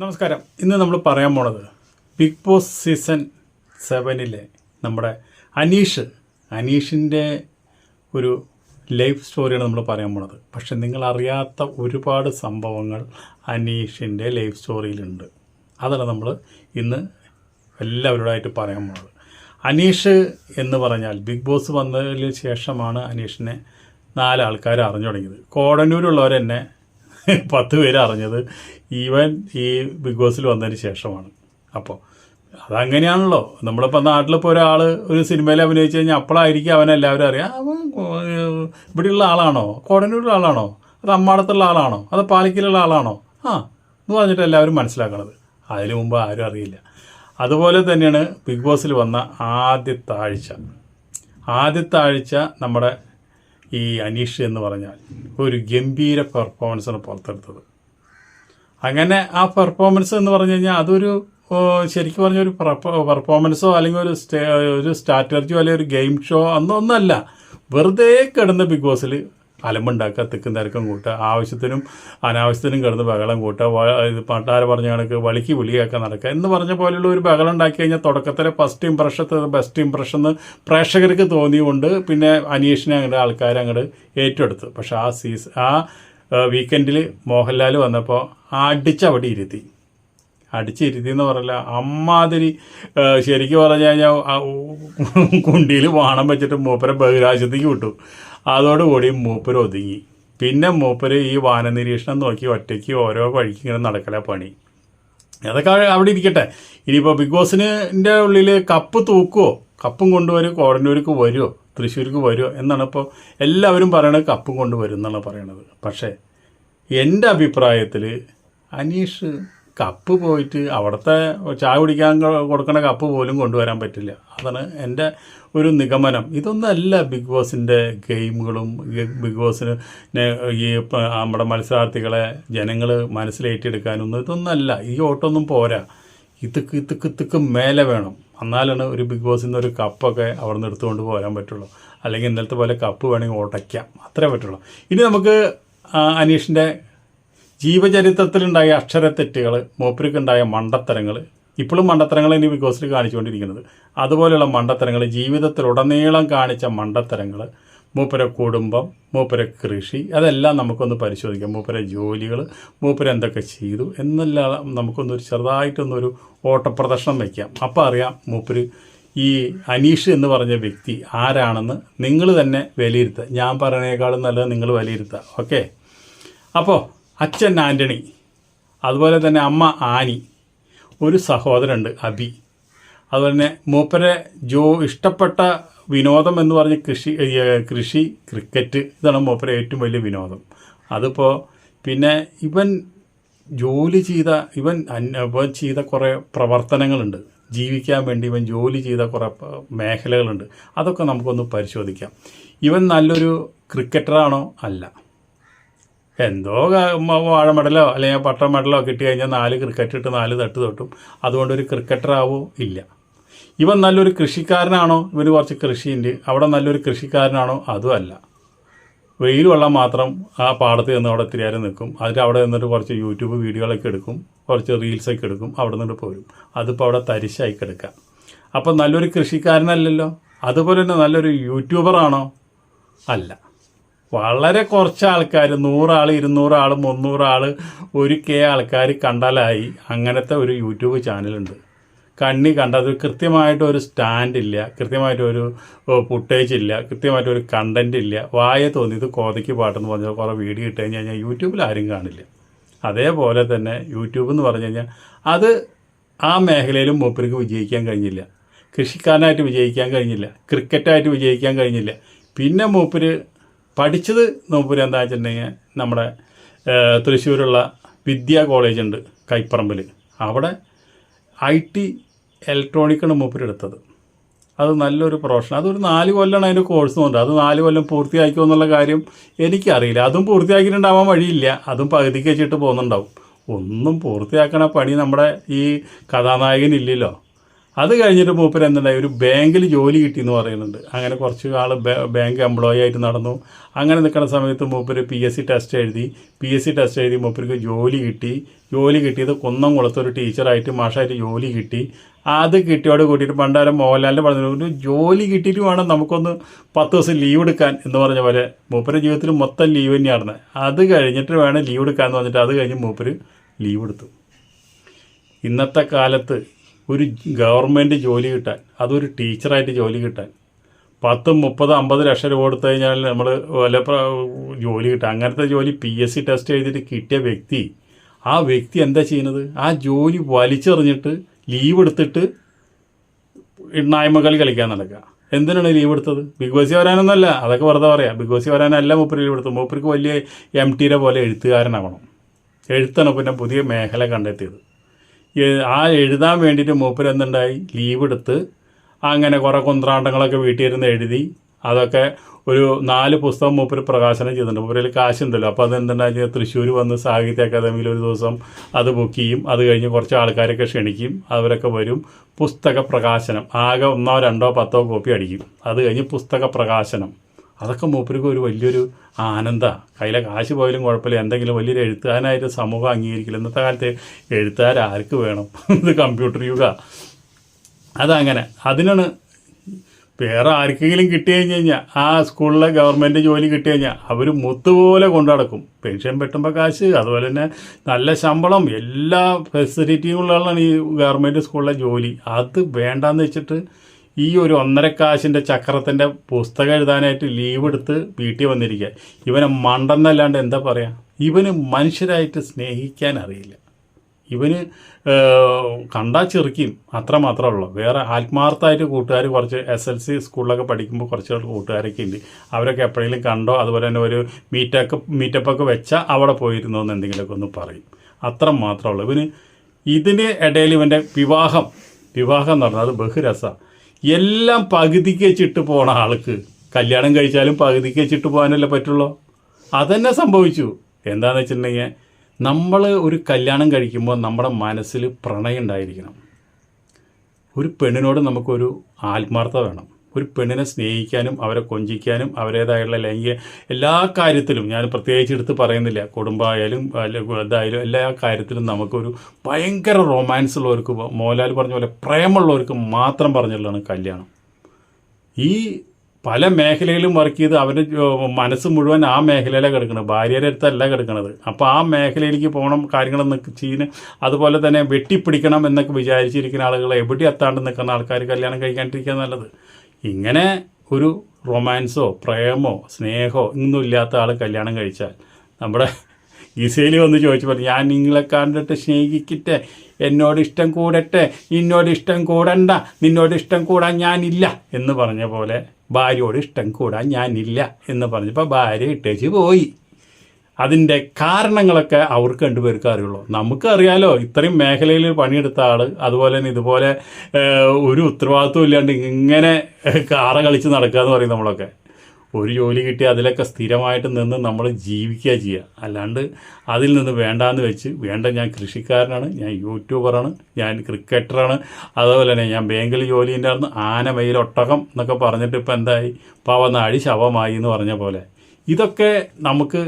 നമസ്കാരം. ഇന്ന് നമ്മൾ പറയാൻ പോണത് ബിഗ് ബോസ് സീസൺ സെവനിലെ നമ്മുടെ അനീഷ് അനീഷിന്റെ ഒരു ലൈഫ് സ്റ്റോറിയാണ് നമ്മൾ പറയാൻ പോണത്. പക്ഷെ നിങ്ങൾ അറിയാത്ത ഒരുപാട് സംഭവങ്ങൾ അനീഷിന്റെ ലൈഫ് സ്റ്റോറിയിലുണ്ട് അതാണ് നമ്മൾ ഇന്ന് എല്ലാവരോടായിട്ട് പറയാൻ പോണത്. അനീഷ് എന്ന് പറഞ്ഞാൽ ബിഗ് ബോസ് വന്നതിന് ശേഷമാണ് അനീഷിനെ നാലാൾക്കാർ അറിഞ്ഞു തുടങ്ങിയത്. കോടന്നൂരുള്ളവർ തന്നെ പത്ത് പേര് അറിഞ്ഞത് ഈവൻ ഈ ബിഗ് ബോസിൽ വന്നതിന് ശേഷമാണ്. അപ്പോൾ അതങ്ങനെയാണല്ലോ. നമ്മളിപ്പോൾ നാട്ടിലിപ്പോൾ ഒരാൾ ഒരു സിനിമയിൽ അഭിനയിച്ച് കഴിഞ്ഞാൽ അപ്പോഴായിരിക്കും അവനെല്ലാവരും അറിയാം അവൻ ഇവിടെയുള്ള ആളാണോ? കോടനൂരുള്ള ആളാണോ? അത് അമ്മാടത്തുള്ള ആളാണോ? അത് പാലിക്കലുള്ള ആളാണോ? ആ എന്ന് പറഞ്ഞിട്ട് എല്ലാവരും മനസ്സിലാക്കണത്. അതിനു മുമ്പ് ആരും അറിയില്ല. അതുപോലെ തന്നെയാണ് ബിഗ് ബോസിൽ വന്ന ആദ്യത്തെ ആഴ്ച ആദ്യത്തെ ആഴ്ച നമ്മുടെ ഈ അനീഷ് എന്ന് പറഞ്ഞാൽ ഒരു ഗംഭീര പെർഫോമൻസാണ് പുറത്തെടുത്തത്. അങ്ങനെ ആ പെർഫോമൻസ് എന്ന് പറഞ്ഞു കഴിഞ്ഞാൽ അതൊരു ശരിക്കും പറഞ്ഞ ഒരു പെർഫോമൻസോ അല്ലെങ്കിൽ ഒരു സ്റ്റേ ഒരു സ്ട്രാറ്റജിയോ അല്ലെങ്കിൽ ഒരു ഗെയിം ഷോ അന്നൊന്നല്ല. വെറുതെ കിടന്ന് ബിഗ് ബോസിൽ അലമ്പുണ്ടാക്കുക തിക്കും തിരക്കും കൂട്ടുക ആവശ്യത്തിനും അനാവശ്യത്തിനും കിടന്ന് ബഹളം കൂട്ടുക ഇത് പട്ടാര പറഞ്ഞ കണക്ക് വളിക്ക് വിളിയൊക്കെ നടക്കുക എന്ന് പറഞ്ഞ പോലെയുള്ള ഒരു ബഹളം ഉണ്ടാക്കി കഴിഞ്ഞാൽ തുടക്കത്തിലെ ഫസ്റ്റ് ഇംപ്രഷത്തെ ബെസ്റ്റ് ഇംപ്രഷൻ എന്ന് പ്രേക്ഷകർക്ക് തോന്നിയുകൊണ്ട് പിന്നെ അനീഷിനെ അങ്ങോട്ട് ആൾക്കാർ അങ്ങോട്ട് ഏറ്റെടുത്തു പക്ഷെ ആ സീസൺ ആ വീക്കെൻഡിൽ മോഹൻലാൽ വന്നപ്പോൾ അടിച്ചവിടെ ഇരുത്തി അടിച്ചിരുത്തി എന്ന് പറയില്ല അമ്മാതിരി ശരിക്കും പറഞ്ഞു കഴിഞ്ഞാൽ കുണ്ടിയിൽ വാണം വെച്ചിട്ട് മൂപ്പരെ ബഹിരാജ്യത്തേക്ക് വിട്ടു അതോടുകൂടി മൂപ്പര് ഒതുങ്ങി. പിന്നെ മൂപ്പര് ഈ വാനനിരീക്ഷണം നോക്കി ഒറ്റയ്ക്ക് ഓരോ വഴിക്ക് ഇങ്ങനെ നടക്കല പണി. അതൊക്കെ അവിടെ- ഇരിക്കട്ടെ. ഇനിയിപ്പോൾ ബിഗ് ബോസിന്റെ ഉള്ളിൽ കപ്പ് തൂക്കുമോ കപ്പും കൊണ്ടുവരും കോടന്നൂർക്ക് വരുമോ തൃശ്ശൂർക്ക് വരുമോ എന്നാണ് ഇപ്പോൾ എല്ലാവരും പറയണത് കപ്പും കൊണ്ടുവരും എന്നാണ് പറയണത് പക്ഷേ എന്റെ അഭിപ്രായത്തിൽ അനീഷ് കപ്പ് പോയിട്ട് അവിടുത്തെ ചായ കുടിക്കാൻ കൊ- കൊടുക്കണ കപ്പ് പോലും കൊണ്ടുവരാൻ പറ്റില്ല. അതാണ് എന്റെ ഒരു നിഗമനം. ഇതൊന്നല്ല ബിഗ് ബോസിന്റെ ഗെയിമുകളും ബിഗ് ബോസിന് ഈ നമ്മുടെ മത്സരാർത്ഥികളെ ജനങ്ങൾ മനസ്സിലേറ്റെടുക്കാനൊന്നും ഇതൊന്നല്ല. ഈ ഓട്ടൊന്നും പോരാ. ഇതുക്ക് ഇതുക്ക് ഇതുക്ക് മേലെ വേണം. എന്നാലാണ് ഒരു ബിഗ് ബോസിൽ നിന്ന് ഒരു കപ്പൊക്കെ അവിടെ നിന്ന് എടുത്തുകൊണ്ട് പോരാൻ പറ്റുള്ളൂ. അല്ലെങ്കിൽ ഇന്നലത്തെ പോലെ കപ്പ് വേണമെങ്കിൽ ഓട്ടയ്ക്കാം അത്രേ പറ്റുള്ളൂ. ഇനി നമുക്ക് അനീഷിന്റെ ജീവചരിത്രത്തിലുണ്ടായ അക്ഷരത്തെറ്റുകൾ മൂപ്പർക്കുണ്ടായ മണ്ടത്തരങ്ങൾ ഇപ്പോഴും മണ്ടത്തരങ്ങൾ ഇനി ബിഗ് ബോസിൽ കാണിച്ചുകൊണ്ടിരിക്കുന്നത്. അതുപോലെയുള്ള മണ്ടത്തരങ്ങൾ ജീവിതത്തിലുടനീളം കാണിച്ച മണ്ടത്തരങ്ങൾ മൂപ്പര കുടുംബം മൂപ്പര കൃഷി അതെല്ലാം നമുക്കൊന്ന് പരിശോധിക്കാം. മൂപ്പര ജോലികൾ മൂപ്പര എന്തൊക്കെ ചെയ്തു എന്നെല്ലാം നമുക്കൊന്നൊരു ചെറുതായിട്ടൊന്നൊരു ഓട്ടപ്രദർശനം വയ്ക്കാം. അപ്പോൾ അറിയാം മൂപ്പര് ഈ അനീഷ് എന്ന് പറഞ്ഞ വ്യക്തി ആരാണെന്ന് നിങ്ങൾ തന്നെ വിലയിരുത്തുക. ഞാൻ പറയുന്നതിനേക്കാളും നല്ലത് നിങ്ങൾ വിലയിരുത്തുക. ഓക്കെ? അപ്പോൾ അച്ഛൻ ആന്റണി അതുപോലെ തന്നെ അമ്മ ആനി ഒരു സഹോദരനുണ്ട് അബി. അതുപോലെ തന്നെ മൂപ്പരെ ജോ ഇഷ്ടപ്പെട്ട വിനോദം എന്ന് പറഞ്ഞ കൃഷി കൃഷി ക്രിക്കറ്റ് ഇതാണ് മൂപ്പരെ ഏറ്റവും വലിയ വിനോദം. അതിപ്പോൾ പിന്നെ ഇവൻ ജോലി ചെയ്ത ഇവൻ ഇവൻ ചെയ്ത കുറേ പ്രവർത്തനങ്ങളുണ്ട്. ജീവിക്കാൻ വേണ്ടി ഇവൻ ജോലി ചെയ്ത കുറേ മേഖലകളുണ്ട്. അതൊക്കെ നമുക്കൊന്ന് പരിശോധിക്കാം. ഇവൻ നല്ലൊരു ക്രിക്കറ്ററാണോ അല്ല. എന്തോ വാഴമടലോ അല്ലെങ്കിൽ പട്ട മെഡലോ കിട്ടി കഴിഞ്ഞാൽ നാല് ക്രിക്കറ്റ് ഇട്ട് നാല് തട്ട് തൊട്ടും. അതുകൊണ്ടൊരു ക്രിക്കറ്ററാവോ ഇല്ല. ഇവൻ നല്ലൊരു കൃഷിക്കാരനാണോ? ഇവന് കുറച്ച് കൃഷിയുണ്ട്. അവിടെ നല്ലൊരു കൃഷിക്കാരനാണോ? അതുമല്ല വെയിൽ വെള്ളം മാത്രം ആ പാടത്ത് നിന്ന് അവിടെ തിരിയാനും നിൽക്കും. അതിൽ അവിടെ നിന്നിട്ട് കുറച്ച് യൂട്യൂബ് വീഡിയോകളൊക്കെ എടുക്കും. കുറച്ച് റീൽസൊക്കെ എടുക്കും. അവിടെ നിന്നിട്ട് പോരും. അതിപ്പോൾ അവിടെ തരിശായി കിടക്കാം അപ്പം നല്ലൊരു കൃഷിക്കാരനല്ലല്ലോ. അതുപോലെ തന്നെ നല്ലൊരു യൂട്യൂബറാണോ അല്ല. വളരെ കുറച്ച് ആൾക്കാർ നൂറാൾ ഇരുന്നൂറാൾ മുന്നൂറാൾ ഒരു കെ ആൾക്കാർ കണ്ടാലായി അങ്ങനത്തെ ഒരു യൂട്യൂബ് ചാനലുണ്ട്. കണ്ണി കണ്ടത് കൃത്യമായിട്ട് ഒരു സ്റ്റാൻഡ് ഇല്ല ഒരു ഫുട്ടേജ് ഇല്ല കൃത്യമായിട്ട് ഒരു ഇല്ല വായ തോന്നിയത് കോതയ്ക്ക് പാട്ടെന്ന് പറഞ്ഞാൽ കുറേ വീഡിയോ ഇട്ട് കഴിഞ്ഞ് കഴിഞ്ഞാൽ യൂട്യൂബിൽ ആരും കാണില്ല. അതേപോലെ തന്നെ യൂട്യൂബ് എന്ന് പറഞ്ഞു കഴിഞ്ഞാൽ അത് ആ മേഖലയിലും മൂപ്പർക്ക് വിജയിക്കാൻ കഴിഞ്ഞില്ല. കൃഷിക്കാരനായിട്ട് വിജയിക്കാൻ കഴിഞ്ഞില്ല ക്രിക്കറ്റായിട്ട് വിജയിക്കാൻ കഴിഞ്ഞില്ല. പിന്നെ മൂപ്പര് പഠിച്ചത് മൂപ്പര് എന്താ വെച്ചിട്ടുണ്ടെങ്കിൽ നമ്മുടെ തൃശ്ശൂരുള്ള വിദ്യാ കോളേജ് ഉണ്ട് കൈപ്പറമ്പിൽ അവിടെ ഐ ടി ഇലക്ട്രോണിക്കാണ് മൂപ്പര് എടുത്തത്. അത് നല്ലൊരു പ്രൊഫഷൻ അതൊരു നാല് കൊല്ലമാണ് അതിന്റെ കോഴ്സ് കൊണ്ട് അത് നാല് കൊല്ലം പൂർത്തിയാക്കുമോ എന്നുള്ള കാര്യം എനിക്കറിയില്ല. അതും പൂർത്തിയാക്കിയിട്ടുണ്ടാവാൻ വഴിയില്ല. അതും പകുതിക്ക് വെച്ചിട്ട് പോകുന്നുണ്ടാവും. ഒന്നും പൂർത്തിയാക്കണ പണി നമ്മുടെ ഈ കഥാനായകനില്ലല്ലോ. അത് കഴിഞ്ഞിട്ട് മൂപ്പര് എന്തുണ്ടായി? ഒരു ബാങ്കിൽ ജോലി കിട്ടി എന്ന് പറയുന്നുണ്ട്. അങ്ങനെ കുറച്ച് ആൾ ബാങ്ക് എംപ്ലോയി ആയിട്ട് നടന്നു. അങ്ങനെ നിൽക്കുന്ന സമയത്ത് മൂപ്പർ പി എസ് സി ടെസ്റ്റ് എഴുതി. പി എസ് സി ടെസ്റ്റ് എഴുതി മൂപ്പർക്ക് ജോലി കിട്ടി. ജോലി കിട്ടിയത് കുന്നംകുളത്ത് ഒരു ടീച്ചറായിട്ട് മാഷായിട്ട് ജോലി കിട്ടി. അത് കിട്ടിയോട് കൂട്ടിയിട്ട് പണ്ടാരം മോഹൻലാലിന്റെ പറഞ്ഞു ഒരു ജോലി കിട്ടിയിട്ട് വേണം നമുക്കൊന്ന് പത്ത് ദിവസം ലീവ് എടുക്കാൻ എന്ന് പറഞ്ഞ പോലെ മൂപ്പരുടെ ജീവിതത്തിൽ മൊത്തം ലീവ് തന്നെയാണ് അത് കഴിഞ്ഞിട്ട് വേണം ലീവ് എടുക്കാമെന്ന് പറഞ്ഞിട്ട് അത് കഴിഞ്ഞ് മൂപ്പര് ലീവ് എടുത്തു. ഇന്നത്തെ കാലത്ത് ഒരു ഗവൺമെന്റ് ജോലി കിട്ടാൻ അതൊരു ടീച്ചറായിട്ട് ജോലി കിട്ടാൻ. പത്തും മുപ്പത് അമ്പത് ലക്ഷം രൂപ കൊടുത്തു കഴിഞ്ഞാൽ നമ്മൾ വല്ല ജോലി കിട്ടുക അങ്ങനത്തെ ജോലി പി എസ് സി ടെസ്റ്റ് എഴുതിയിട്ട് കിട്ടിയ വ്യക്തി ആ വ്യക്തി എന്താ ചെയ്യുന്നത്? ആ ജോലി വലിച്ചെറിഞ്ഞിട്ട് ലീവ് എടുത്തിട്ട് നായ്മകളി കളിക്കാൻ നടക്കുക. എന്തിനാണ് ലീവ് എടുത്തത്? ബിഗ് ബോസി വരാനൊന്നുമല്ല അതൊക്കെ വെറുതെ പറയാം. ബിഗ് ബോസി വരാനല്ല മൂപ്പര് ലീവ് എടുത്തത്. മൂപ്പർക്ക് വലിയ എം ടിയുടെ പോലെ എഴുത്തുകാരനാവണം. എഴുത്താണ് പിന്നെ പുതിയ മേഖല കണ്ടെത്തിയത്. ആ എഴുതാൻ വേണ്ടിയിട്ട് മൂപ്പര് എന്തുണ്ടായി? ലീവ് എടുത്ത് അങ്ങനെ കുറേ കുന്ത്രാണ്ടങ്ങളൊക്കെ വീട്ടിൽ ഇരുന്ന് എഴുതി അതൊക്കെ ഒരു നാല് പുസ്തകം മൂപ്പർ പ്രകാശനം ചെയ്തിട്ടുണ്ട്. മൂപ്പരിൽ കാശുണ്ടല്ലോ. അപ്പോൾ അതെന്തുണ്ടായി? തൃശ്ശൂർ വന്ന് സാഹിത്യ അക്കാദമിയിൽ ഒരു ദിവസം അത് ബുക്ക് ചെയ്യും. അത് കഴിഞ്ഞ് കുറച്ച് ആൾക്കാരൊക്കെ ക്ഷണിക്കും. അവരൊക്കെ വരും. പുസ്തക പ്രകാശനം. ആകെ ഒന്നോ രണ്ടോ പത്തോ കോപ്പി അടിക്കും. അത് കഴിഞ്ഞ് പുസ്തക പ്രകാശനം. അതൊക്കെ മൂപ്പർക്ക് ഒരു വലിയൊരു ആനന്ദ. കയ്യിലെ കാശ് പോയാലും കുഴപ്പമില്ല. എന്തെങ്കിലും വലിയൊരു എഴുത്തുകാരനായിട്ട് സമൂഹം അംഗീകരിക്കില്ല. ഇന്നത്തെ കാലത്ത് എഴുത്തുകാർ ആർക്ക് വേണം? ഇത് കമ്പ്യൂട്ടർ യുഗ. അതങ്ങനെ. അതിനാണ് വേറെ ആർക്കെങ്കിലും കിട്ടി കഴിഞ്ഞ് കഴിഞ്ഞാൽ ആ സ്കൂളിലെ ഗവൺമെന്റ് ജോലി കിട്ടി കഴിഞ്ഞാൽ അവർ മുത്തുപോലെ കൊണ്ടു നടക്കും. പെൻഷൻ പെട്ടുമ്പോൾ കാശ് അതുപോലെ തന്നെ നല്ല ശമ്പളം എല്ലാ ഫെസിലിറ്റിയും ഉള്ളതാണ് ഈ ഗവൺമെന്റ് സ്കൂളിലെ ജോലി. അത് വേണ്ടാന്ന് വെച്ചിട്ട് ഈ ഒരു ഒന്നരക്കാശിന്റെ ചക്രത്തിന്റെ പുസ്തകം എഴുതാനായിട്ട് ലീവ് എടുത്ത് വീട്ടിൽ വന്നിരിക്കുക. ഇവനെ മണ്ടെന്നല്ലാണ്ട് എന്താ പറയുക ഇവന് മനുഷ്യരായിട്ട് സ്നേഹിക്കാൻ അറിയില്ല. ഇവന് കണ്ടാൽ ചെറുക്കിയും അത്ര മാത്രമേ ഉള്ളൂ. വേറെ ആത്മാർത്ഥമായിട്ട് കൂട്ടുകാർ കുറച്ച് എസ് എൽ സി സ്കൂളിലൊക്കെ പഠിക്കുമ്പോൾ കുറച്ച് കൂട്ടുകാരൊക്കെ ഉണ്ട്. അവരൊക്കെ എപ്പോഴെങ്കിലും കണ്ടോ? അതുപോലെ തന്നെ ഒരു മീറ്റപ്പ് മീറ്റപ്പൊക്കെ വെച്ചാൽ അവിടെ പോയിരുന്നോ എന്ന് എന്തെങ്കിലുമൊക്കെ ഒന്ന് പറയും. അത്ര മാത്രമേ ഉള്ളൂ. ഇവന് ഇതിന് ഇടയിൽ ഇവന്റെ വിവാഹം വിവാഹം എന്ന് പറഞ്ഞാൽ അത് ബഹുരസമാണ് എല്ലാം പകുതിക്ക് വെച്ചിട്ട് പോണ ആൾക്ക്. കല്യാണം കഴിച്ചാലും പകുതിക്ക് വെച്ചിട്ട് പോകാനല്ലേ പറ്റുള്ളൂ. അതന്നെ സംഭവിച്ചു. എന്താണെന്ന് വെച്ചിട്ടുണ്ടെങ്കിൽ നമ്മൾ ഒരു കല്യാണം കഴിക്കുമ്പോൾ നമ്മുടെ മനസ്സിൽ പ്രണയം ഉണ്ടായിരിക്കണം. ഒരു പെണ്ണിനോട് നമുക്കൊരു ആത്മാർത്ഥത വേണം. ഒരു പെണ്ണിനെ സ്നേഹിക്കാനും അവരെ കൊഞ്ചിക്കാനും അവരേതായുള്ള ലൈംഗിക എല്ലാ കാര്യത്തിലും ഞാൻ പ്രത്യേകിച്ച് എടുത്ത് പറയുന്നില്ല കുടുംബമായാലും ഇതായാലും എല്ലാ കാര്യത്തിലും നമുക്കൊരു ഭയങ്കര റൊമാൻസ് ഉള്ളവർക്ക് മോഹൻലാൽ പറഞ്ഞ പോലെ പ്രേമുള്ളവർക്ക് മാത്രം പറഞ്ഞുള്ളതാണ് കല്യാണം. ഈ പല മേഖലയിലും വർക്ക് ചെയ്ത് അവരുടെ മനസ്സ് മുഴുവൻ ആ മേഖലയിലാണ് കിടക്കുന്നത് ഭാര്യയുടെ അടുത്തല്ല കിടക്കുന്നത് അപ്പോൾ ആ മേഖലയിലേക്ക് പോകണം കാര്യങ്ങളെന്നൊക്കെ ചെയ്യുന്ന അതുപോലെ തന്നെ വെട്ടിപ്പിടിക്കണം എന്നൊക്കെ വിചാരിച്ചിരിക്കുന്ന ആളുകൾ എവിടെ എത്താണ്ട് നിൽക്കുന്ന ആൾക്കാർ കല്യാണം കഴിക്കാണ്ടിരിക്കുക നല്ലത്. ഇങ്ങനെ ഒരു റൊമാൻസോ പ്രേമോ സ്നേഹമോ ഒന്നും ഇല്ലാത്ത ആൾ കല്യാണം കഴിച്ചാൽ നമ്മുടെ ഗിസയിൽ വന്ന് ചോദിച്ചപ്പോൾ ഞാൻ നിങ്ങളെ കണ്ടിട്ട് സ്നേഹിക്കട്ടെ എന്നോട് ഇഷ്ടം കൂടട്ടെ നിന്നോട് ഇഷ്ടം കൂടണ്ട നിന്നോട് ഇഷ്ടം കൂടാൻ ഞാനില്ല എന്ന് പറഞ്ഞ പോലെ ഭാര്യയോട് ഇഷ്ടം കൂടാൻ ഞാനില്ല എന്ന് പറഞ്ഞപ്പോൾ ഭാര്യ ഇട്ടേച്ച് പോയി. അതിന്റെ കാരണങ്ങളൊക്കെ അവർക്ക് രണ്ടുപേർക്ക് അറിയുള്ളൂ. നമുക്കറിയാലോ ഇത്രയും മേഖലയിൽ പണിയെടുത്ത ആൾ അതുപോലെ തന്നെ ഇതുപോലെ ഒരു ഉത്തരവാദിത്വം ഇല്ലാണ്ട് ഇങ്ങനെ കാറ കളിച്ച് നടക്കുക എന്ന് പറയും നമ്മളൊക്കെ. ഒരു ജോലി കിട്ടി അതിലൊക്കെ സ്ഥിരമായിട്ട് നിന്ന് നമ്മൾ ജീവിക്കുക ചെയ്യുക അല്ലാണ്ട് അതിൽ നിന്ന് വേണ്ടാന്ന് വെച്ച് വേണ്ട ഞാൻ കൃഷിക്കാരനാണ് ഞാൻ യൂട്യൂബറാണ് ഞാൻ ക്രിക്കറ്ററാണ് അതുപോലെ തന്നെ ഞാൻ ബാങ്കിൽ ജോലിന്റെ ആന ഒട്ടകം എന്നൊക്കെ പറഞ്ഞിട്ട് ഇപ്പം എന്തായി? പാവ നാഴി ശവമായി എന്ന് പറഞ്ഞ പോലെ. ഇതൊക്കെ നമുക്ക്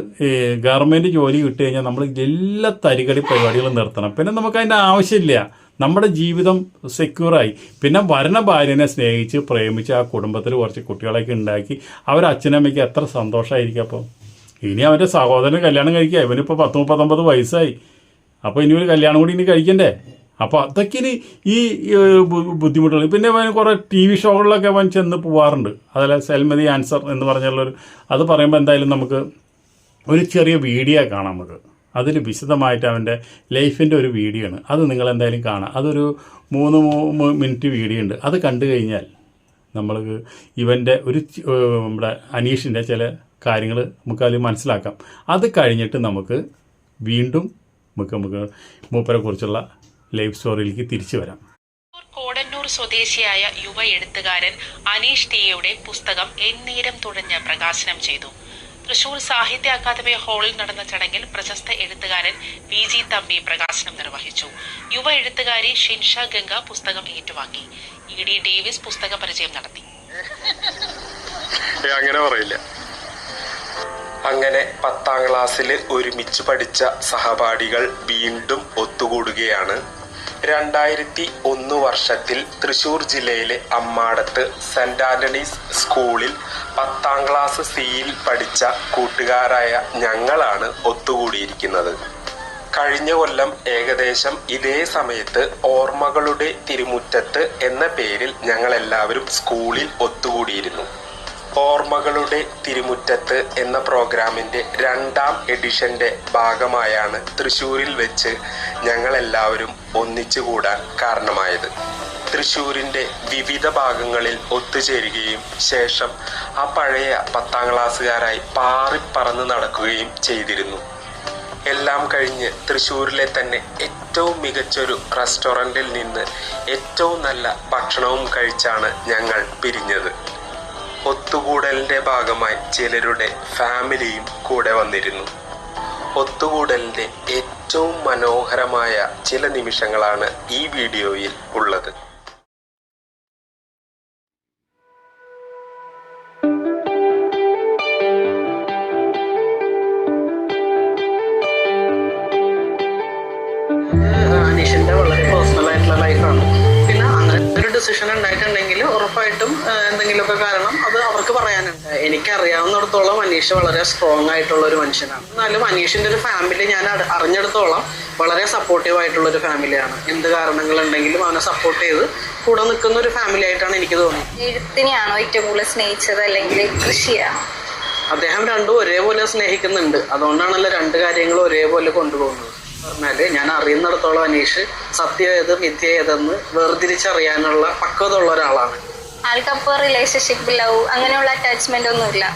ഗവൺമെന്റ് ജോലി കിട്ടി കഴിഞ്ഞാൽ നമ്മൾ എല്ലാ തരികടി പരിപാടികളും നിർത്തണം. പിന്നെ നമുക്ക് അതിന്റെ ആവശ്യമില്ല. നമ്മുടെ ജീവിതം സെക്യൂറായി പിന്നെ വരണ ഭാര്യനെ സ്നേഹിച്ച് പ്രേമിച്ച് ആ കുടുംബത്തിൽ കുറച്ച് കുട്ടികളൊക്കെ ഉണ്ടാക്കി അവർ അച്ഛനമ്മയ്ക്ക് എത്ര സന്തോഷമായിരിക്കും അപ്പോൾ ഇനി അവന്റെ സഹോദരന് കല്യാണം കഴിക്കുക. ഇവനിപ്പോൾ പത്ത് മുപ്പത്തൊമ്പത് വയസ്സായി. അപ്പോൾ ഇനി ഒരു കല്യാണം കൂടി ഇനി കഴിക്കണ്ടേ? അപ്പോൾ അതൊക്കെ ഈ ബുദ്ധിമുട്ടുകൾ. പിന്നെ അവൻ കുറേ ടി വി ഷോകളിലൊക്കെ അവൻ ചെന്ന് പോവാറുണ്ട്. അതല്ല സെൽമതി ആൻസർ എന്ന് പറഞ്ഞുള്ളൊരു അത് പറയുമ്പോൾ എന്തായാലും നമുക്ക് ഒരു ചെറിയ വീഡിയോ കാണാം നമുക്ക്. അതിൽ വിശദമായിട്ട് അവന്റെ ലൈഫിന്റെ ഒരു വീഡിയോ ആണ്. അത് നിങ്ങൾ എന്തായാലും കാണാം. അതൊരു മൂന്ന് മിനിറ്റ് വീഡിയോ ഉണ്ട്. അത് കണ്ടു കഴിഞ്ഞാൽ നമ്മൾക്ക് ഇവന്റെ ഒരു നമ്മുടെ അനീഷിന്റെ ചില കാര്യങ്ങൾ നമുക്ക് അതിൽ മനസ്സിലാക്കാം. അത് കഴിഞ്ഞിട്ട് നമുക്ക് വീണ്ടും നമുക്ക് നമുക്ക് മൂപ്പരെ ലൈഫ് സ്റ്റോറിയിലേക്ക് തിരിച്ചു വരാം. കോടന്നൂർ സ്വദേശിയായ യുവ എഴുത്തുകാരൻ അനീഷ് ടിയുടെ പുസ്തകം എന്നീരം തുടഞ്ഞ് പ്രകാശനം ചെയ്തു. തൃശൂർ സാഹിത്യ അക്കാദമി ഹാളിൽ നടന്ന ചടങ്ങിൽ പ്രശസ്ത എഴുത്തുകാരൻ വി ജി തമ്പി പ്രകാശനം നിർവഹിച്ചു. യുവ എഴുത്തുകാരി ഷിൻഷ ഗംഗ പുസ്തകം ഏറ്റുവാങ്ങി. ഇ ഡി ഡേവിസ് പുസ്തക പരിചയം നടത്തി. അങ്ങനെ പറയില്ല. അങ്ങനെ പത്താം ക്ലാസ്സിൽ ഒരുമിച്ച് പഠിച്ച സഹപാഠികൾ വീണ്ടും ഒത്തുകൂടുകയാണ് രണ്ടായിരത്തി ഒന്ന് വർഷത്തിൽ തൃശൂർ ജില്ലയിലെ അമ്മാടത്ത് സെന്റ് ആന്റണീസ് സ്കൂളിൽ പത്താം ക്ലാസ് സിയിൽ പഠിച്ച കൂട്ടുകാരായ ഞങ്ങളാണ് ഒത്തുകൂടിയിരിക്കുന്നത്. കഴിഞ്ഞ കൊല്ലം ഏകദേശം ഇതേ സമയത്ത് ഓർമ്മകളുടെ തിരുമുറ്റത്ത് എന്ന പേരിൽ ഞങ്ങൾ എല്ലാവരും സ്കൂളിൽ ഒത്തുകൂടിയിരുന്നു. ഓർമ്മകളുടെ തിരുമുറ്റത്ത് എന്ന പ്രോഗ്രാമിന്റെ രണ്ടാം എഡിഷന്റെ ഭാഗമായാണ് തൃശ്ശൂരിൽ വെച്ച് ഞങ്ങൾ എല്ലാവരും ഒന്നിച്ചുകൂടാൻ കാരണമായത്. തൃശൂരിന്റെ വിവിധ ഭാഗങ്ങളിൽ ഒത്തുചേരുകയും ശേഷം ആ പഴയ പത്താം ക്ലാസ്സുകാരായി പാറിപ്പറന്ന് നടക്കുകയും ചെയ്തിരുന്നു. എല്ലാം കഴിഞ്ഞ് തൃശ്ശൂരിലെ തന്നെ ഏറ്റവും മികച്ചൊരു റെസ്റ്റോറന്റിൽ നിന്ന് ഏറ്റവും നല്ല ഭക്ഷണവും കഴിച്ചാണ് ഞങ്ങൾ പിരിഞ്ഞത്. ഒത്തുകൂടലിന്റെ ഭാഗമായി ചിലരുടെ ഫാമിലിയും കൂടെ വന്നിരുന്നു. ഒത്തുകൂടലിന്റെ ഏറ്റവും മനോഹരമായ ചില നിമിഷങ്ങളാണ് ഈ വീഡിയോയിൽ ഉള്ളത്. എനിക്കറിയാവുന്നിടത്തോളം അനീഷ് വളരെ സ്ട്രോങ് ആയിട്ടുള്ള ഒരു മനുഷ്യനാണ്. എന്നാലും അനീഷിന്റെ ഒരു ഫാമിലി ഞാൻ അറിഞ്ഞിടത്തോളം വളരെ സപ്പോർട്ടീവ് ആയിട്ടുള്ള ഒരു ഫാമിലിയാണ് എന്ത് കാരണങ്ങളുണ്ടെങ്കിലും അവനെ സപ്പോർട്ട് ചെയ്ത് കൂടെ നിൽക്കുന്ന ഒരു ഫാമിലി ആയിട്ടാണ് എനിക്ക് തോന്നുന്നത്. എഴുത്തിനെയാണോ ഏറ്റവും കൂടുതൽ സ്നേഹിച്ചത് അല്ലെങ്കിൽ കൃഷിയാണോ അദ്ദേഹം രണ്ടും ഒരേപോലെ സ്നേഹിക്കുന്നുണ്ട്. അതുകൊണ്ടാണല്ലോ രണ്ട് കാര്യങ്ങളും ഒരേപോലെ കൊണ്ടുപോകുന്നത്. പറഞ്ഞാൽ ഞാൻ അറിയുന്നിടത്തോളം അനീഷ് സത്യം ഏത് മിഥ്യ ഏതെന്ന് വേർതിരിച്ചറിയാനുള്ള പക്വത ഉള്ള ഒരാളാണ്. ആൾക്കപ്പോൾ റിലേഷൻഷിപ്പ് ലവ് അങ്ങനെയുള്ള അറ്റാച്ച്മെന്റ് ഒന്നുമില്ല.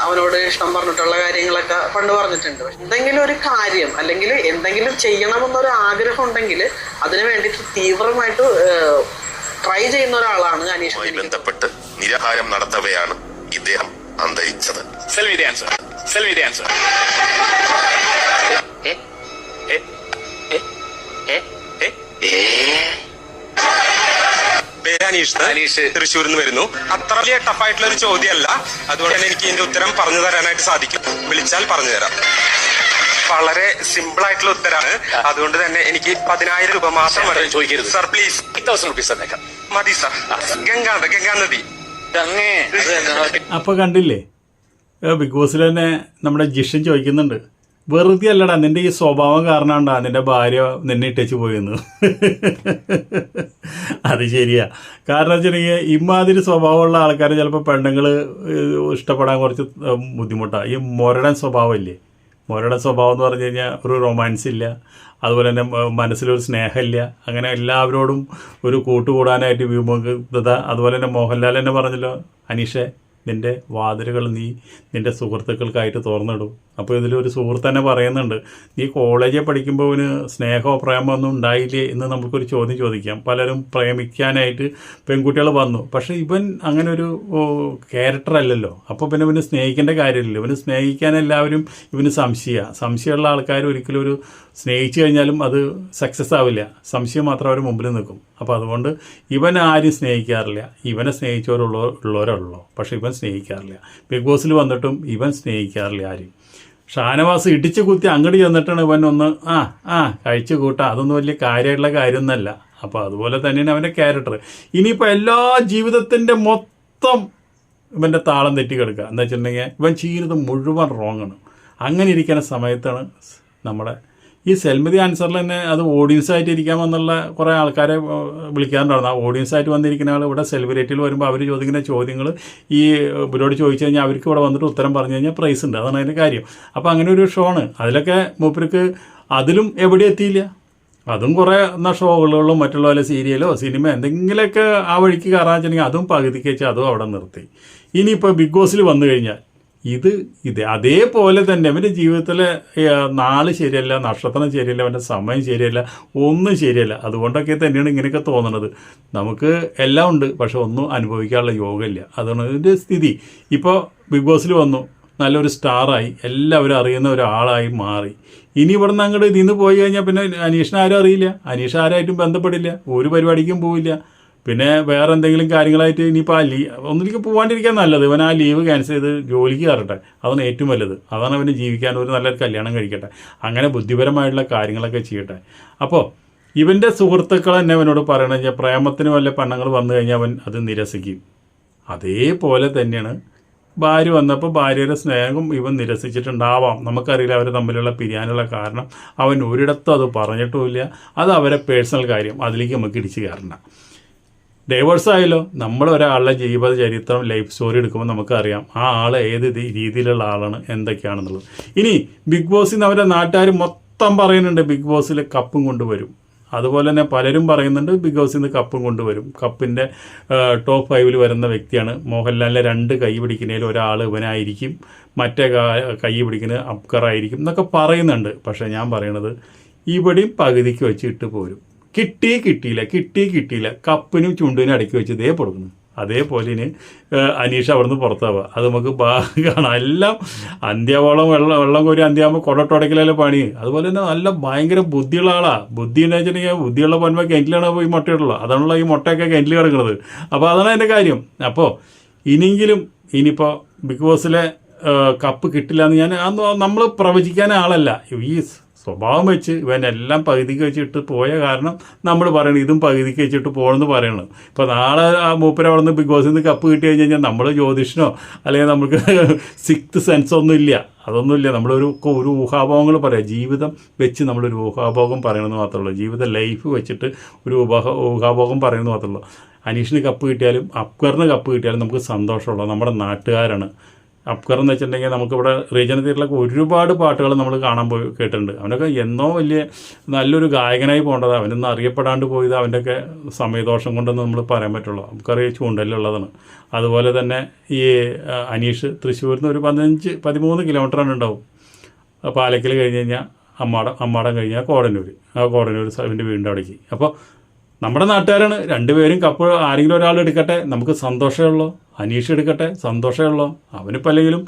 അവനോട് ഇഷ്ടം പറഞ്ഞിട്ടുള്ള കാര്യങ്ങളൊക്കെ പണ്ട് പറഞ്ഞിട്ടുണ്ട്. പക്ഷെ എന്തെങ്കിലും ഒരു കാര്യം അല്ലെങ്കിൽ എന്തെങ്കിലും ചെയ്യണമെന്നൊരു ആഗ്രഹം ഉണ്ടെങ്കിൽ അതിനു വേണ്ടിയിട്ട് തീവ്രമായിട്ട് ട്രൈ ചെയ്യുന്ന ഒരാളാണ് അനീഷ് മായി ബന്ധപ്പെട്ട് നിരാഹാരം നടത്തവെയാണ് ഇദ്ദേഹം അന്തരിച്ചത്. Answer. പേര് അനീഷ് അനീഷ് തൃശ്ശൂരിൽ നിന്ന് വരുന്നു. അത്ര വലിയ ടഫായിട്ടുള്ള ഒരു ചോദ്യമല്ല. അതുകൊണ്ട് തന്നെ എനിക്ക് ഇതിന്റെ ഉത്തരം പറഞ്ഞു തരാനായിട്ട് സാധിക്കും. വിളിച്ചാൽ പറഞ്ഞു തരാം. വളരെ സിമ്പിൾ ആയിട്ടുള്ള ഉത്തരാണ്. അതുകൊണ്ട് തന്നെ എനിക്ക് പതിനായിരം രൂപ മാത്രം വരെ ചോദിക്കരുത്. സർ പ്ലീസ് തൗസൻഡ് റുപ്പീസ് തന്നേക്കാം മതി സർ ഗംഗാ ഗംഗാ നദി. അപ്പൊ കണ്ടില്ലേ? ബിഗ് ബോസിൽ തന്നെ നമ്മുടെ ജിഷൻ ചോദിക്കുന്നുണ്ട്. വെറുതെ അല്ലടാ നിന്റെ ഈ സ്വഭാവം കാരണമാണ്ടാ നിന്റെ ഭാര്യ നിന്നെ ഇട്ടേച്ച് പോയെന്ന്. അത് ശരിയാ. കാരണം വെച്ചിട്ടുണ്ടെങ്കിൽ ഇമാതിരി സ്വഭാവമുള്ള ആൾക്കാർ ചിലപ്പോൾ പെണ്ണുങ്ങൾ ഇഷ്ടപ്പെടാൻ കുറച്ച് ബുദ്ധിമുട്ടാണ് ഈ മൊരടൻ സ്വഭാവമില്ലേ? മൊരടൻ സ്വഭാവം എന്ന് പറഞ്ഞു കഴിഞ്ഞാൽ ഒരു റൊമാൻസ് ഇല്ല. അതുപോലെ തന്നെ മനസ്സിലൊരു സ്നേഹമില്ല. അങ്ങനെ എല്ലാവരോടും ഒരു കൂട്ടുകൂടാനായിട്ട് വിമുഖത. അതുപോലെ തന്നെ മോഹൻലാൽ തന്നെ പറഞ്ഞല്ലോ അനീഷെ നിന്റെ വാതിലുകൾ നീ നിന്റെ സുഹൃത്തുക്കൾക്കായിട്ട് തുറന്നിടും. അപ്പോൾ ഇതിലൊരു സുഹൃത്ത് തന്നെ പറയുന്നുണ്ട് നീ കോളേജിൽ പഠിക്കുമ്പോൾ അവന് സ്നേഹമോ പ്രേമോ ഒന്നും ഉണ്ടായില്ലേ? എന്ന് നമുക്കൊരു ചോദ്യം ചോദിക്കാം. പലരും പ്രേമിക്കാനായിട്ട് പെൺകുട്ടികൾ വന്നു. പക്ഷേ ഇവൻ അങ്ങനെ ഒരു ക്യാരക്ടർ അല്ലല്ലോ. അപ്പോൾ പിന്നെ ഇവന് സ്നേഹിക്കേണ്ട കാര്യമില്ല ഇവന് സ്നേഹിക്കാൻ എല്ലാവരും ഇവന് സംശയമാണ് സംശയമുള്ള ആൾക്കാർ ഒരിക്കലും ഒരു സ്നേഹിച്ചു കഴിഞ്ഞാലും അത് സക്സസ് ആവില്ല. സംശയം മാത്രം അവർ മുമ്പിൽ നിൽക്കും. അപ്പോൾ അതുകൊണ്ട് ഇവൻ ആരും സ്നേഹിക്കാറില്ല. ഇവനെ സ്നേഹിച്ചവരുള്ളവർ ഉള്ളവരുള്ളൂ പക്ഷേ ഇവൻ സ്നേഹിക്കാറില്ല. ബിഗ് ബോസിൽ വന്നിട്ടും ഇവൻ സ്നേഹിക്കാറില്ല ആരും. ഷാനവാസ് ഇടിച്ചു കുത്തി അങ്ങോട്ട് ചെന്നിട്ടാണ് ഇവൻ ഒന്ന് ആ ആ കഴിച്ചു കൂട്ടാ. അതൊന്നും വലിയ കാര്യമായിട്ടുള്ള കാര്യമൊന്നുമല്ല. അപ്പോൾ അതുപോലെ തന്നെയാണ് അവന്റെ ക്യാരക്ടർ. ഇനിയിപ്പോൾ എല്ലാ ജീവിതത്തിന്റെ മൊത്തം ഇവന്റെ താളം തെറ്റി കിടക്കുക എന്ന് വെച്ചിട്ടുണ്ടെങ്കിൽ ഇവൻ ചെയ്യുന്നത് മുഴുവൻ റോങ് ആണ്. അങ്ങനെ ഇരിക്കുന്ന സമയത്താണ് നമ്മുടെ ഈ സെൽമതി ആൻസറിൽ തന്നെ അത് ഓഡിയൻസ് ആയിട്ട് ഇരിക്കാമെന്നുള്ള കുറേ ആൾക്കാരെ വിളിക്കാറുണ്ടായിരുന്നു. ആ ഓഡിയൻസ് ആയിട്ട് വന്നിരിക്കുന്ന ആൾ ഇവിടെ സെലിബ്രിറ്റിയിൽ വരുമ്പോൾ അവർ ചോദിക്കുന്ന ചോദ്യങ്ങൾ ഈ ഇവരോട് ചോദിച്ചു കഴിഞ്ഞാൽ അവർക്ക് ഇവിടെ വന്നിട്ട് ഉത്തരം പറഞ്ഞു കഴിഞ്ഞാൽ പ്രൈസ് ഉണ്ട്. അതാണ് അതിന്റെ കാര്യം. അപ്പോൾ അങ്ങനെ ഒരു ഷോ ആണ്. അതിലൊക്കെ മൂപ്പർക്ക് അതിലും എവിടെ എത്തിയില്ല? അതും കുറേ എന്നാൽ ഷോകളിലും മറ്റുള്ള പോലെ സീരിയലോ സിനിമ എന്തെങ്കിലുമൊക്കെ ആ വഴിക്ക് കയറാൻ വെച്ചിട്ടുണ്ടെങ്കിൽ അതും പകുതിക്ക് വെച്ച് അതും അവിടെ നിർത്തി. ഇനിയിപ്പോൾ ബിഗ് ബോസിൽ വന്നു കഴിഞ്ഞാൽ ഇത് ഇത് അതേപോലെ തന്നെ അവന്റെ ജീവിതത്തിലെ നാൾ ശരിയല്ല നക്ഷത്രം ശരിയല്ല അവന്റെ സമയം ശരിയല്ല ഒന്നും ശരിയല്ല. അതുകൊണ്ടൊക്കെ തന്നെയാണ് ഇങ്ങനെയൊക്കെ തോന്നുന്നത് നമുക്ക് എല്ലാം ഉണ്ട് പക്ഷെ ഒന്നും അനുഭവിക്കാനുള്ള യോഗമില്ല അതാണ് ഇതിന്റെ സ്ഥിതി. ഇപ്പോൾ ബിഗ് ബോസിൽ വന്നു നല്ലൊരു സ്റ്റാറായി എല്ലാവരും അറിയുന്ന ഒരാളായി മാറി. ഇനി ഇവിടെ നിന്ന് അങ്ങോട്ട് ഇതിന്ന് പോയി കഴിഞ്ഞാൽ പിന്നെ അനീഷിനെ ആരും അറിയില്ല. അനീഷ് ആരായിട്ടും ബന്ധപ്പെടില്ല ഒരു പരിപാടിക്കും പോവില്ല. പിന്നെ വേറെ എന്തെങ്കിലും കാര്യങ്ങളായിട്ട് ഇനിയിപ്പോൾ ആ ലീ ഒന്നിലേക്ക് പോകാണ്ടിരിക്കാൻ നല്ലത്. ഇവൻ ആ ലീവ് ക്യാൻസൽ ചെയ്ത് ജോലിക്ക് കയറട്ടെ. അതാണ് ഏറ്റവും വലുത്. അതാണ് അവന് ജീവിക്കാൻ ഒരു നല്ലൊരു കല്യാണം കഴിക്കട്ടെ. അങ്ങനെ ബുദ്ധിപരമായിട്ടുള്ള കാര്യങ്ങളൊക്കെ ചെയ്യട്ടെ. അപ്പോൾ ഇവന്റെ സുഹൃത്തുക്കൾ തന്നെ അവനോട് പറയണമെന്ന് വെച്ചാൽ പ്രേമത്തിന് വല്ല പെണ്ണുങ്ങൾ വന്നു കഴിഞ്ഞാൽ അവൻ അത് നിരസിക്കും. അതേപോലെ തന്നെയാണ് ഭാര്യ വന്നപ്പോൾ ഭാര്യയുടെ സ്നേഹം ഇവൻ നിരസിച്ചിട്ടുണ്ടാവാം. നമുക്കറിയില്ല അവർ തമ്മിലുള്ള പിരിയാനുള്ള കാരണം. അവൻ ഒരിടത്തും അത് പറഞ്ഞിട്ടുമില്ല. അത് അവരെ പേഴ്സണൽ കാര്യം. അതിലേക്ക് നമുക്ക് ഇടിച്ച് കയറണ്ട. ഡൈവേഴ്സ് ആയല്ലോ. നമ്മൾ ഒരാളുടെ ജീവിത ചരിത്രം ലൈഫ് സ്റ്റോറി എടുക്കുമ്പോൾ നമുക്കറിയാം ആ ആൾ ഏത് രീതിയിലുള്ള ആളാണ് എന്തൊക്കെയാണെന്നുള്ളത്. ഇനി ബിഗ് ബോസിൽ അവരുടെ നാട്ടുകാർ മൊത്തം പറയുന്നുണ്ട് ബിഗ് ബോസിൽ കപ്പും കൊണ്ടുവരും. അതുപോലെ തന്നെ പലരും പറയുന്നുണ്ട് ബിഗ് ബോസിൽ നിന്ന് കപ്പും കൊണ്ടുവരും. കപ്പിന്റെ ടോപ്പ് ഫൈവിൽ വരുന്ന വ്യക്തിയാണ്. മോഹൻലാലിന്റെ രണ്ട് കൈ പിടിക്കുന്നതിൽ ഒരാൾ ഇവനായിരിക്കും. മറ്റേ കൈ പിടിക്കുന്നത് അബ്കറായിരിക്കും എന്നൊക്കെ പറയുന്നുണ്ട്. പക്ഷേ ഞാൻ പറയണത് ഇവിടെയും പകുതിക്ക് വെച്ച് ഇട്ട് പോരും. കിട്ടി കിട്ടിയില്ല കിട്ടി കിട്ടിയില്ല. കപ്പിനും ചുണ്ടിനും അടക്കി വെച്ച് ഇതേ കൊടുക്കുന്നു അതേപോലെ ഇനി അനീഷ് അവിടുന്ന് പുറത്താവുക. അത് നമുക്ക് ഭാഗമാണ് എല്ലാം അന്ത്യവോളം വെള്ളം വെള്ളം കോരി അന്ത്യാവുമ്പോൾ കൊടട്ടുടക്കലല്ലേ പണി. അതുപോലെ തന്നെ നല്ല ഭയങ്കര ബുദ്ധിയുള്ള ആളാണ് ബുദ്ധി എന്ന് വെച്ചിട്ടുണ്ടെങ്കിൽ ബുദ്ധിയുള്ള പന്മ കിണറ്റിലാണ് പോയി മുട്ടയിട്ടുള്ളത് അതാണല്ലോ ഈ മുട്ടയൊക്കെ കിണറ്റിൽ കിടക്കുന്നത്. അപ്പോൾ അതാണ് അതിന്റെ കാര്യം. അപ്പോൾ ഇനിയെങ്കിലും ഇനിയിപ്പോൾ ബിഗ് ബോസിലെ കപ്പ് കിട്ടില്ല എന്ന് ഞാൻ നമ്മൾ പ്രവചിക്കാൻ ആളല്ല. ഈ സ്വഭാവം വെച്ച് ഇവനെല്ലാം പകുതിക്ക് വെച്ചിട്ട് പോയ കാരണം നമ്മൾ പറയണം ഇതും പകുതിക്ക് വെച്ചിട്ട് പോകണമെന്ന് പറയണം ഇപ്പോൾ നാളെ ആ മൂപ്പര അവിടെ നിന്ന് ബിഗ് ബോസിൽ നിന്ന് കപ്പ് കിട്ടി കഴിഞ്ഞ് കഴിഞ്ഞാൽ നമ്മൾ ജ്യോതിഷനോ അല്ലെങ്കിൽ നമുക്ക് സിക്സ് സെൻസ് ഒന്നും ഇല്ല. അതൊന്നുമില്ല നമ്മളൊരു ഒരു ഊഹാഭോഗങ്ങൾ പറയാം. ജീവിതം വെച്ച് നമ്മളൊരു ഊഹാഭോഗം പറയണമെന്ന് മാത്രമേ ഉള്ളൂ. ജീവിത ലൈഫ് വെച്ചിട്ട് ഒരു ഉപഹ ഊഹാഭോഗം പറയണമെന്ന് മാത്രമേ ഉള്ളൂ. അനീഷിന് കപ്പ് കിട്ടിയാലും അക്വറിന് കപ്പ് കിട്ടിയാലും നമുക്ക് സന്തോഷമുള്ളൂ. നമ്മുടെ നാട്ടുകാരാണ്. അപ്കർ എന്ന് വെച്ചിട്ടുണ്ടെങ്കിൽ നമുക്കിവിടെ റീജിയൻ തിയേറ്ററിലൊക്കെ ഒരുപാട് പാട്ടുകൾ നമ്മൾ കാണാൻ പോയി കേട്ടിട്ടുണ്ട്. അവനൊക്കെ എന്നോ വലിയ നല്ലൊരു ഗായകനായി പോകേണ്ടത് അവനൊന്നും അറിയപ്പെടാണ്ട് പോയത് അവന്റെയൊക്കെ സമയദോഷം കൊണ്ടെന്ന് നമ്മൾ പറയാൻ പറ്റുള്ളൂ. നമുക്കറിയാം ചൂണ്ടലുള്ളതാണ് അതുപോലെ തന്നെ ഈ അനീഷ് തൃശ്ശൂരിൽ നിന്ന് ഒരു പതിനഞ്ച് പതിമൂന്ന് കിലോമീറ്ററാണ് ഉണ്ടാവും. പാലക്കൽ കഴിഞ്ഞ് കഴിഞ്ഞാൽ അമ്മാടം അമ്മാടം കഴിഞ്ഞാൽ കോടന്നൂർ ആ കോടന്നൂർ സാഹിബിന്റെ വീടിന്റെ അവിടേക്ക്. അപ്പോൾ നമ്മുടെ നാട്ടുകാരാണ്. രണ്ടുപേരും കപ്പ് ആരെങ്കിലും ഒരാൾ എടുക്കട്ടെ നമുക്ക് സന്തോഷമേ ഉള്ളൂ. അനീഷ് എടുക്കട്ടെ സന്തോഷമേ ഉള്ളൂ. അവനിപ്പോൾ അല്ലെങ്കിലും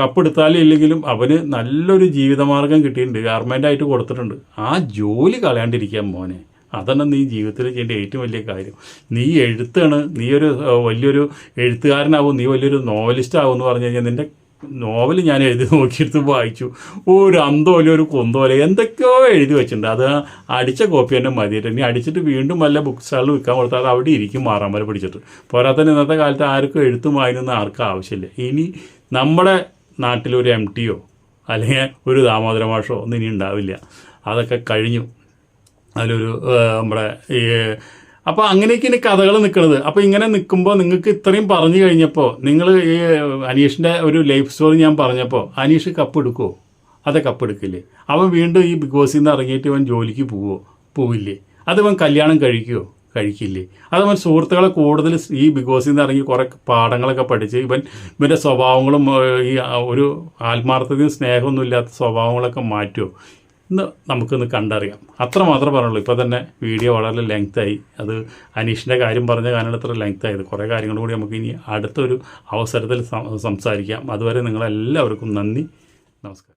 കപ്പ് എടുത്താലും ഇല്ലെങ്കിലും അവന് നല്ലൊരു ജീവിതമാർഗം കിട്ടിയിട്ടുണ്ട്. ഗവൺമെന്റായിട്ട് കൊടുത്തിട്ടുണ്ട്. ആ ജോലി കളയാണ്ടിരിക്കാൻ മോനെ. അതന്നെ നീ ജീവിതത്തിൽ ചെയ്യേണ്ട ഏറ്റവും വലിയ കാര്യം. നീ എഴുത്താണ്. നീ ഒരു വലിയൊരു എഴുത്തുകാരനാവും. നീ വലിയൊരു നോവലിസ്റ്റ് ആവും എന്ന് പറഞ്ഞു കഴിഞ്ഞാൽ നിന്റെ നോവൽ ഞാൻ എഴുതി നോക്കിയെടുത്ത് വായിച്ചു. ഒരു അന്തോല ഒരു കൊന്തോല എന്തൊക്കെയോ എഴുതി വെച്ചിട്ടുണ്ട്. അത് അടിച്ച കോപ്പി തന്നെ മതിയിട്ട് ഇനി അടിച്ചിട്ട് വീണ്ടും വല്ല ബുക്ക് സ്റ്റാളിൽ വിൽക്കാൻ കൊടുത്താൽ അവിടെ ഇരിക്കും മാറാൻ വരെ പിടിച്ചിട്ട്. പോരാത്തന്നെ ഇന്നത്തെ കാലത്ത് ആർക്കും എഴുത്തും വായനൊന്നും ആർക്കും ആവശ്യമില്ല. ഇനി നമ്മുടെ നാട്ടിലൊരു എം ടിയോ അല്ലെങ്കിൽ ഒരു ദാമോദര മാഷോ ഒന്നും ഇനി ഉണ്ടാവില്ല. അതൊക്കെ കഴിഞ്ഞു. അതിലൊരു നമ്മുടെ ഈ അപ്പോൾ അങ്ങനെയൊക്കെയാണ് കഥകൾ നിൽക്കുന്നത് അപ്പോൾ ഇങ്ങനെ നിൽക്കുമ്പോൾ നിങ്ങൾക്ക് ഇത്രയും പറഞ്ഞു കഴിഞ്ഞപ്പോൾ നിങ്ങൾ ഈ അനീഷിന്റെ ഒരു ലൈഫ് സ്റ്റോറി ഞാൻ പറഞ്ഞപ്പോൾ അനീഷ് കപ്പ് എടുക്കുമോ അതെ കപ്പ് എടുക്കില്ലേ. അവൻ വീണ്ടും ഈ ബിഗ് ബോസിൽ നിന്ന് ഇറങ്ങിയിട്ട് ഇവൻ ജോലിക്ക് പോവോ? പോവില്ലേ. അതവൻ കല്യാണം കഴിക്കുമോ കഴിക്കില്ലേ. അതവൻ സുഹൃത്തുക്കളെ കൂടുതൽ ഈ ബിഗ് ബോസിൽ നിന്ന് ഇറങ്ങി കുറേ പാഠങ്ങളൊക്കെ പഠിച്ച് ഇവൻ ഇവന്റെ സ്വഭാവങ്ങളും ഈ ഒരു ആത്മാർത്ഥതയും സ്നേഹമൊന്നും ഇല്ലാത്ത സ്വഭാവങ്ങളൊക്കെ മാറ്റുമോ ഇന്ന് നമുക്കൊന്ന് കണ്ടറിയാം. അത്ര മാത്രമേ പറയുള്ളൂ. ഇപ്പോൾ തന്നെ വീഡിയോ വളരെ ലെങ്ത്തായി. അത് അനീഷിന്റെ കാര്യം പറഞ്ഞ കാരണം ലെങ്ത് ആയത് കുറേ കാര്യങ്ങൾ കൂടി നമുക്ക് ഇനി അടുത്തൊരു അവസരത്തിൽ സംസാരിക്കാം. അതുവരെ നിങ്ങളെല്ലാവർക്കും നന്ദി. നമസ്കാരം.